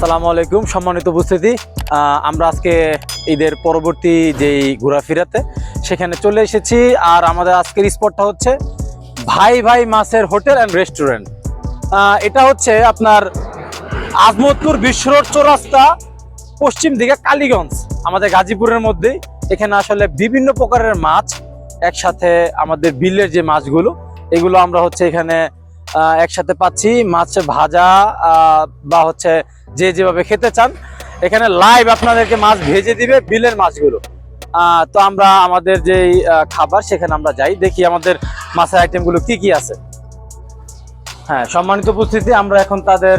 আসসালামু আলাইকুম, সম্মানিত উপস্থিতি। আমরা আজকে ঈদের পরবর্তী যেই ঘোরাফেরাতে সেখানে চলে এসেছি আর আমাদের আজকের স্পটটা হচ্ছে ভাই ভাই মাছের হোটেল অ্যান্ড রেস্টুরেন্ট এটা হচ্ছে আপনার আজমতপুর বিশ্ব রোড চৌরাস্তা, পশ্চিম দিকে কালীগঞ্জ, আমাদের গাজীপুরের মধ্যেই। এখানে আসলে বিভিন্ন প্রকারের মাছ একসাথে আমাদের বিলের যে মাছগুলো, এগুলো আমরা হচ্ছে এখানে একসাথে পাচ্ছি মাছ ভাজা বা হচ্ছে যে যেভাবে খেতে চান। এখানে লাইভ আপনাদেরকে মাছ ভেজে দিবে বিলের মাছগুলো। তো আমরা আমাদের আহ, খাবার সেখানে আমরা যাই দেখি আমাদের মাছের আইটেমগুলো কি কি আছে। হ্যাঁ সম্মানিত উপস্থিতি আমরা এখন তাদের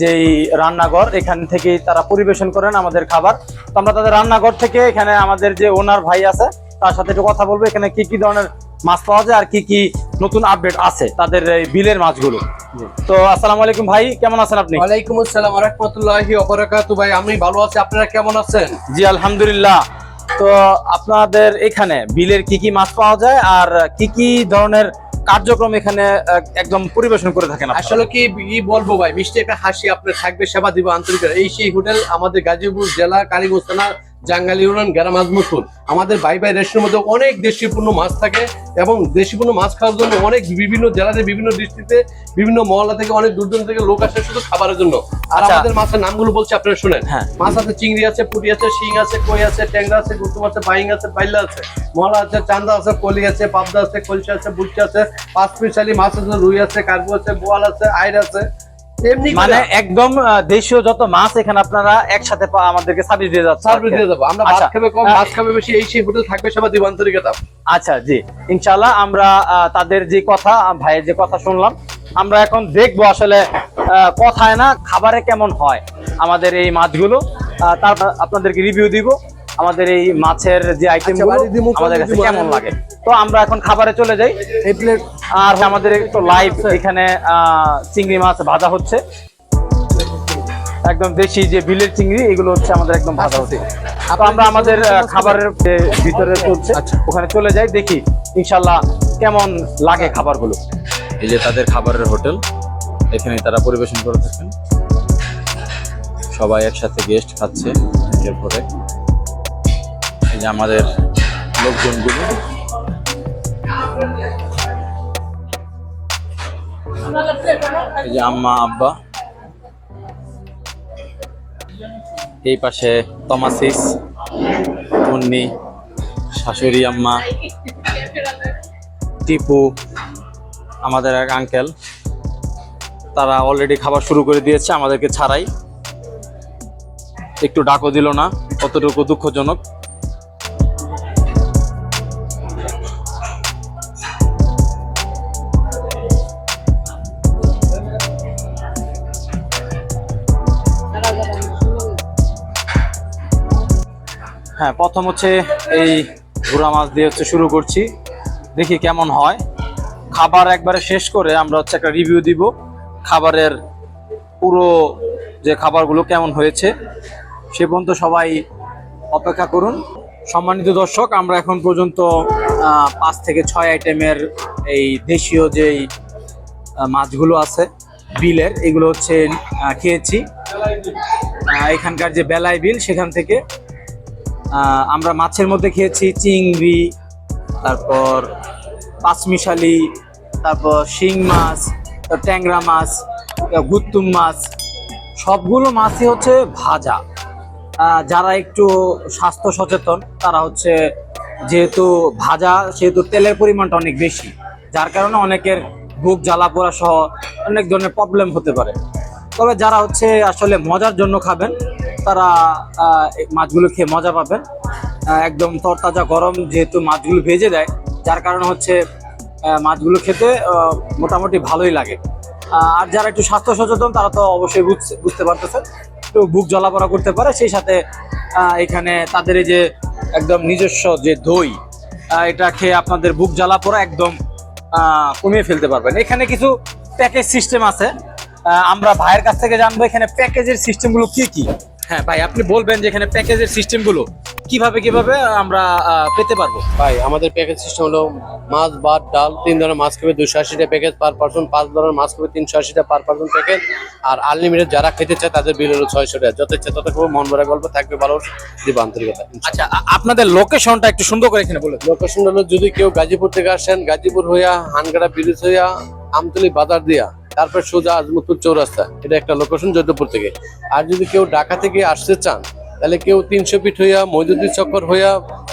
যেই রান্নাঘর এখান থেকে তারা পরিবেশন করেন আমাদের খাবার। তো আমরা তাদের রান্নাঘর থেকে এখানে আমাদের যে ওনার ভাই আছে তার সাথে একটু কথা বলব এখানে কি কি ধরনের মাছ পাওয়া যায় আর কি কি নতুন আপডেট আছে তাদের এই বিলের মাছগুলো। তো আসসালামু আলাইকুম ভাই কেমন আছেন আপনি? ওয়ালাইকুম আসসালাম রহমতুল্লাহি অবরাকাতু ভাই আমি ভালো আছি আপনারা কেমন আছেন? জি আলহামদুলিল্লাহ। তো আপনাদের এখানে বিলের কি কি মাছ পাওয়া যায় আর কি কি ধরনের কার্যক্রম এখানে একদম পরিবেশন করে থাকেন আসলে কি কি বলব ভাই মিষ্টি একটা হাসি আপনার থাকবে সেবা দিব আন্তরিক এই সেই হোটেল আমাদের গাজীপুর জেলা কালীগঞ্জ থানা জাঙ্গালি ইউনিয়ন গ্রাম আজমপুর আমাদের ভাই ভাই রেস্টুরেন্টের মধ্যে অনেক দেশি পূর্ণ মাছ থাকে এবং দেশি পূর্ণ মাছ খাওয়ার জন্য অনেক বিভিন্ন জেলাতে বিভিন্ন ডিস্ট্রিক্টে বিভিন্ন মহল্লা থেকে অনেক দূর থেকে লোক আসে শুধু খাবারের জন্য। আর আচ্ছা। আমাদের মাছের নামগুলো বলছি আপনারা শুনেন। হ্যাঁ। মাছ আছে চিংড়ি আছে পুঁটি আছে শিং আছে কই আছে ট্যাংরা আছে গুতুম আছে বাইং আছে বাইলা আছে। মহলা আছে চান্দা আছে কলি আছে পাবদা আছে কলসা আছে বুচ্চা আছে পাঁচ পিসালি মাছ আছে রুই আছে কার্পু আছে বোয়াল আছে আইর আছে। মানে একদম দেশীয় যত মাছ এখানে আপনারা একসাথে আমাদেরকে সার্ভিস দিয়ে যাচ্ছে সার্ভিস দিয়ে দেবো আমরা ভাত আচ্ছা। খাবে কম। মাছ খাবে বেশি এই সেই হোটেল থাকবে সেবা দিব আন্তরিকতা আচ্ছা জি। ইনশাল্লাহ আমরা তাদের যে কথা ভাইয়ের যে কথা শুনলাম আমরা এখন দেখব আসলে কথায় না খাবারে কেমন হয় আমাদের এই মাছগুলো। তারপর আপনাদেরকে রিভিউ দিব আমাদের এই মাছের যে আইটেম আচ্ছা, দিমু, আমাদের কাছে কেমন লাগে। তো আমরা এখন খাবারে চলে যাই। এই প্লেট আর আমাদের একটু লাইভ এখানে আহ, চিংড়ি মাছ ভাজা হচ্ছে। একদম দেশি যে বিলের চিংড়ি এগুলো হচ্ছে আমাদের একদম ভাজা হচ্ছে। আমরা আমাদের খাবারের ভিতরে চলছে আচ্ছা। ওখানে চলে যাই দেখি ইনশাল্লাহ কেমন লাগে খাবারগুলো। এই যে তাদের খাবারের হোটেল এখানে তারা পরিবেশন করে থাকেন। সবাই একসাথে গেস্ট খাচ্ছে এরপরে এই যে আমাদের লোকজনগুলো। এই যে আম্মা, আব্বা। এই পাশে তমাসিস, মুন্নি, শাশুড়ি আম্মা, টিপু, আমাদের এক আঙ্কেল তারা অলরেডি খাবার শুরু করে দিয়েছে, আমাদেরকে ছাড়াই। একটু ডাকও দিল না কতটুকু দুঃখজনক। হ্যাঁ প্রথম হচ্ছে এই ঘোড়া মাছ দিয়ে হচ্ছে শুরু করছি। দেখি কেমন হয়। খাবার একবারে শেষ করে আমরা হচ্ছে একটা রিভিউ দিব। খাবারের পুরো যে খাবারগুলো কেমন হয়েছে, সে পর্যন্ত সবাই অপেক্ষা করুন। সম্মানিত দর্শক, আমরা এখন পর্যন্ত পাঁচ থেকে ছয় আইটেমের এই দেশীয় যেই মাছগুলো আছে, বিলের, এগুলো হচ্ছে খেয়েছি। এখানকার যে বেলায় বিল, সেখান থেকে আমরা মাছের মধ্যে খেয়েছি চিংড়ি, তারপর পাঁচমিশালি, তারপর শিং মাছ ট্যাংরা মাছ গুত্তুম মাছ। সবগুলো মাছই হচ্ছে ভাজা। যারা একটু স্বাস্থ্য সচেতন, তারা হচ্ছে যেহেতু ভাজা, সেহেতু তেলের পরিমাণটা অনেক বেশি। যার কারণে অনেকের বুক জ্বালা পোড়া সহ অনেক ধরনের প্রবলেম হতে পারে। তবে যারা হচ্ছে আসলে মজার জন্য খাবেন তারা মাছগুলো খেয়ে মজা পাবেন। একদম তরতাজা গরম যেহেতু মাছগুলো ভেজে দেয়, যার কারণে হচ্ছে মাছগুলো খেতে মোটামুটি ভালোই লাগে। আর যারা একটু স্বাস্থ্য সচেতন, তারা তো অবশ্যই বুঝতে বুঝতে পারতেছেন। একটু বুক জ্বলাপড়া করতে পারে, সেই সাথে এখানে তাদের এই যে একদম নিজস্ব যে দই এটা খেয়ে আপনাদের বুক জ্বালা পড়া একদম কমিয়ে ফেলতে পারবেন। এখানে কিছু প্যাকেজ সিস্টেম আছে। আমরা ভাইয়ের কাছ থেকে জানব এখানে প্যাকেজের সিস্টেমগুলো কি কি। হ্যাঁ ভাই আপনি বলবেন যে এখানে প্যাকেজের সিস্টেমগুলো কীভাবে কীভাবে আমরা পেতে পারব? ভাই আমাদের প্যাকেজ সিস্টেম হলো মাছ ভাত ডাল তিন ধরনের মাছ খাবে দুশো আশিটা প্যাকেজ পার পার্সন পাঁচ ধরনের মাছ খাবে তিনশো আশিটা পার পার্সন প্যাকেজ আর আনলিমিটেড যারা খেতে চায় তাদের বিল হলো ছয়শো টাকা। যত ইচ্ছা তত খাব মন ভরা গল্প থাকবে ভালো দিব আন্তরিকতা আচ্ছা আপনাদের লোকেশনটা একটু সুন্দর করে এখানে বলে দিন। লোকেশন হলো যদি কেউ গাজীপুর থেকে আসেন গাজীপুর হইয়া হানগাড়া ব্রিজ হইয়া আমতলি বাজার দিয়া তারপর সোজা আজমতপুর চৌরাস্তা। এটা একটা লোকেশন যোধপুর থেকে। আর যদি কেউ ঢাকা থেকে আসতে চান, তাহলে কেউ তিনশো ফিট হইয়া মজুদি চক্কর হইয়া,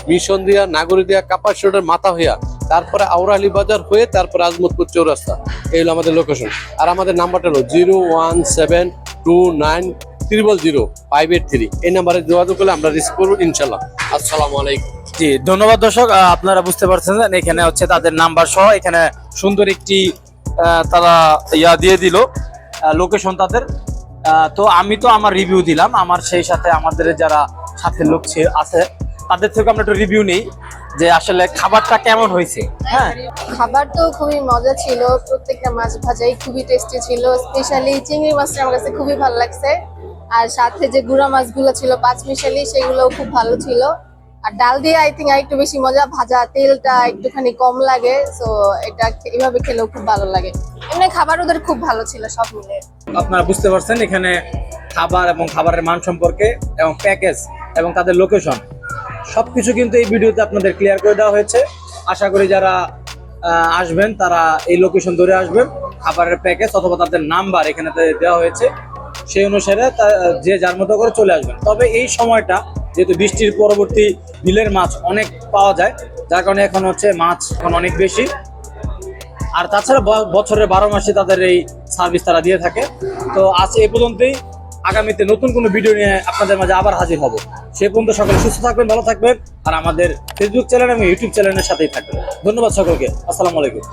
মিশন দিয়া, নাগরী দিয়া কাপার শোডের মাথা হইয়া, তারপরে আউরালি বাজার হয়ে তারপর আজমতপুর চৌরাস্তা। এই হলো আমাদের লোকেশন আর আমাদের নাম্বারটা হলো zero one seven two nine triple zero five eight three. এই নাম্বারে যোগাযোগ করলে আমরা রিসিভ করব ইনশাল্লাহ। আসসালামু আলাইকুম। জি, ধন্যবাদ দর্শক। আপনারা বুঝতে পারছেন এখানে হচ্ছে তাদের নাম্বার সহ এখানে সুন্দর একটি তারা ইয়া দিয়ে দিল লোকেশন তাদের। তো আমি তো আমার রিভিউ দিলাম, আমার সেই সাথে আমাদের যারা সাথে লোক আছে, তাদের থেকে আমরা একটু রিভিউ নেই যে আসলে খাবারটা কেমন হয়েছে। হ্যাঁ? খাবার তো খুবই মজা ছিল, প্রত্যেকটা মাছ ভাজাই খুবই টেস্টি ছিল স্পেশালি চিংড়ি মাছটা আমার কাছে খুবই ভালো লাগছে। আর সাথে যে গুঁড়া মাছগুলো ছিল, পাঁচ মিশালি, সেগুলোও খুব ভালো ছিল। আর ডাল দিয়ে আই থিঙ্ক একটু বেশি মজা, ভাজা তেলটা একটুখানি কম লাগে তো এটা এভাবে খেলেও খুব ভালো লাগে। এমনি খাবার ওদের খুব ভালো ছিল, সব মিলে। আপনারা বুঝতে পারছেন এখানে খাবার এবং খাবারের মান সম্পর্কে এবং প্যাকেজ এবং তাদের লোকেশন সবকিছু কিন্তু এই ভিডিওতে আপনাদের ক্লিয়ার করে দেওয়া হয়েছে। আশা করি যারা আসবেন, তারা এই লোকেশন ধরে আসবেন। খাবারের প্যাকেজ অথবা তাদের নাম্বার এখানে দেওয়া হয়েছে। সেই অনুসারে যে যার মতো করে চলে আসবেন। তবে এই সময়টা যেহেতু বৃষ্টির পরবর্তী বিলের মাছ অনেক পাওয়া যায়, যার কারণে এখন হচ্ছে মাছ এখন অনেক বেশি। আর তাছাড়া বছরের বারো মাসে তাদের এই সার্ভিস তারা দিয়ে থাকে। তো আজ এই পর্যন্তই। আগামীতে নতুন কোনো ভিডিও নিয়ে আপনাদের মাঝে আবার হাজির হব। সে পর্যন্ত সকলে সুস্থ থাকবেন, ভালো থাকবেন, আর আমাদের ফেসবুক চ্যানেল এবং ইউটিউব চ্যানেলের সাথেই থাকবেন। ধন্যবাদ সকলকে। আসসালামু আলাইকুম.